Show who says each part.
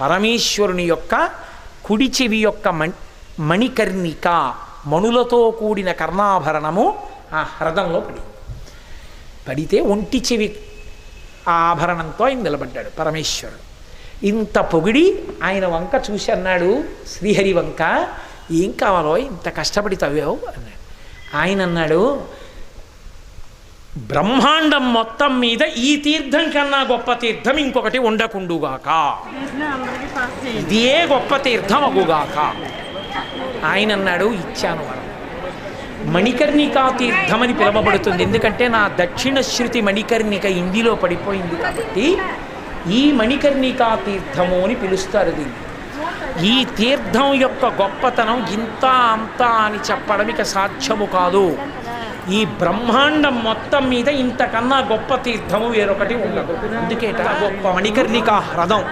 Speaker 1: పరమేశ్వరుని యొక్క కుడి చెవి యొక్క మణికర్ణిక మణులతో కూడిన కర్ణాభరణము ఆ హ్రదంలో పడి పడితే ఒంటి చెవి ఆ ఆభరణంతో ఆయన నిలబడ్డాడు పరమేశ్వరుడు. ఇంత పొగిడి ఆయన వంక చూసి అన్నాడు శ్రీహరి వంక ఏం కావాలో ఇంత కష్టపడి తవ్వావు? అన్నాడు. ఆయన అన్నాడు బ్రహ్మాండం మొత్తం మీద ఈ తీర్థం కన్నా గొప్ప తీర్థం ఇంకొకటి ఉండకుండుగాక. ఇదే గొప్ప తీర్థం అగుగాక. ఆయన అన్నాడు ఇచ్చాను వరం మణికర్ణికా తీర్థం అని పిలువబడుతుంది. ఎందుకంటే నా దక్షిణ శృతి మణికర్ణిక ఇందిలో పడిపోయింది కాబట్టి ఈ మణికర్ణికా తీర్థము అని పిలుస్తారు దీన్ని. ఈ తీర్థం యొక్క గొప్పతనం ఇంత అంతా అని చెప్పడం ఇక సాధ్యము కాదు. ఈ బ్రహ్మాండం మొత్తం మీద ఇంతకన్నా గొప్ప తీర్థము వేరొకటి ఉండదు. అందుకేట గొప్ప మణికర్ణికా హ్రదం